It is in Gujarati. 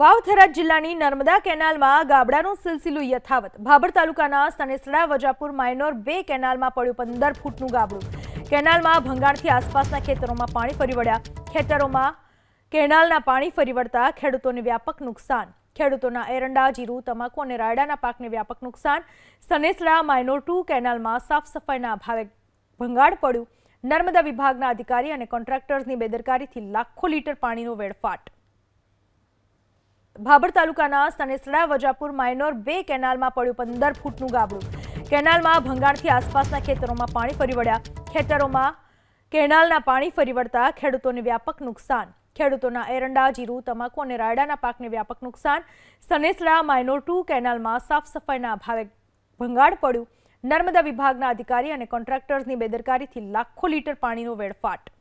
વાવથરા જિલ્લાની નર્મદા કેનાલમાં ગાબડાનો સિલસિલો યથાવત. ભાભર તાલુકાના સનેસડા વજાપુર માઇનોર બે કેનાલમાં પડ્યું પંદર ફૂટનું ગાબડું. કેનાલમાં ભંગાણથી આસપાસના ખેતરોમાં પાણી ફરી વળ્યા. ખેતરોમાં કેનાલના પાણી ફરી વળતા ખેડૂતોને વ્યાપક નુકસાન. ખેડૂતોના એરંડા, જીરું, તમાકુ અને રાયડાના પાકને વ્યાપક નુકસાન. સનેસડા માઇનોર ટુ કેનાલમાં સાફ સફાઈના અભાવે ભંગાણ પડ્યું. નર્મદા વિભાગના અધિકારી અને કોન્ટ્રાક્ટર્સની બેદરકારીથી લાખો લીટર પાણીનો વેડફાટ. ભાભર તાલુકાના સનેસડા વજાપુર માઇનોર બે કેનાલમાં પડ્યું પંદર ફૂટનું ગાબડું. કેનાલમાં ભંગાણથી આસપાસના ખેતરોમાં પાણી ફરી વળ્યા. ખેતરોમાં કેનાલના પાણી ફરી વળતા ખેડૂતોને વ્યાપક નુકસાન. ખેડૂતોના એરંડા, જીરું, તમાકુ અને રાયડાના પાકને વ્યાપક નુકસાન. સનેસડા માઇનોર ટુ કેનાલમાં સાફ સફાઈના અભાવે ભંગાણ પડ્યું. નર્મદા વિભાગના અધિકારી અને કોન્ટ્રાક્ટર્સની બેદરકારીથી લાખો લીટર પાણીનો વેડફાટ.